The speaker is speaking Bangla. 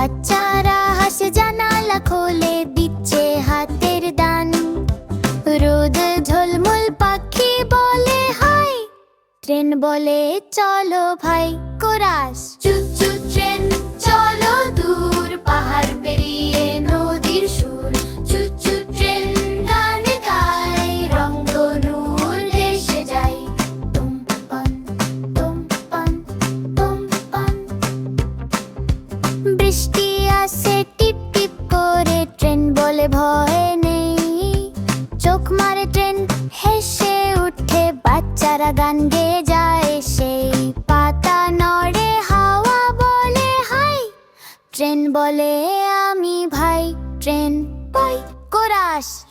বাচ্চারা হাসে, জানালা খোলে, দিচ্ছে হাতের দান। রোদ ঝলমল পাখি বলে, হাই। ট্রেন বলে, চলো ভাই। বৃষ্টি আসে, টিপ টিপ করে ট্রেন বলে ভয় নেই। চোখ মারে ট্রেন, হেসে উঠে, বাচ্চারা গান গেয়ে যায়। সেই পাতা নড়ে, হাওয়া বলে, হাই। ট্রেন বলে, আমি ভাই। ট্রেন পাই, কোরাস।